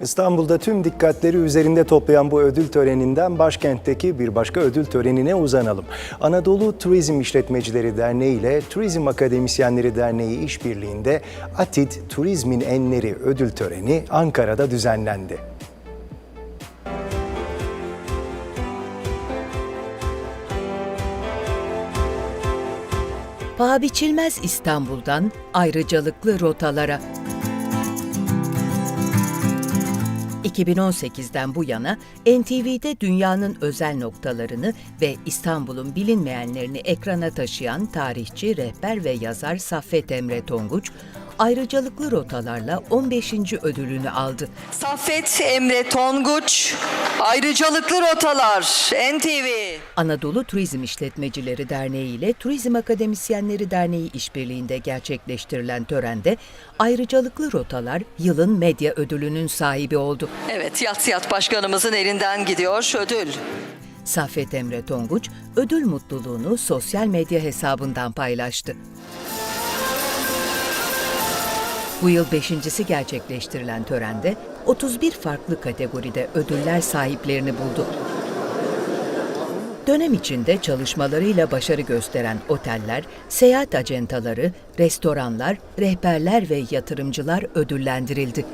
İstanbul'da tüm dikkatleri üzerinde toplayan bu ödül töreninden başkentteki bir başka ödül törenine uzanalım. Anadolu Turizm İşletmecileri Derneği ile Turizm Akademisyenleri Derneği işbirliğinde ATİD Turizmin Enleri ödül töreni Ankara'da düzenlendi. Paha biçilmez İstanbul'dan ayrıcalıklı rotalara. 2018'den bu yana NTV'de dünyanın özel noktalarını ve İstanbul'un bilinmeyenlerini ekrana taşıyan tarihçi, rehber ve yazar Saffet Emre Tonguç, ayrıcalıklı rotalarla 15. ödülünü aldı. Saffet Emre Tonguç, ayrıcalıklı rotalar, NTV. Anadolu Turizm İşletmecileri Derneği ile Turizm Akademisyenleri Derneği işbirliğinde gerçekleştirilen törende ayrıcalıklı rotalar yılın medya ödülünün sahibi oldu. Evet, Yatsıyat Başkanımızın elinden gidiyor ödül. Saffet Emre Tonguç ödül mutluluğunu sosyal medya hesabından paylaştı. Bu yıl beşincisi gerçekleştirilen törende 31 farklı kategoride ödüller sahiplerini buldu. Dönem içinde çalışmalarıyla başarı gösteren oteller, seyahat acentaları, restoranlar, rehberler ve yatırımcılar ödüllendirildi.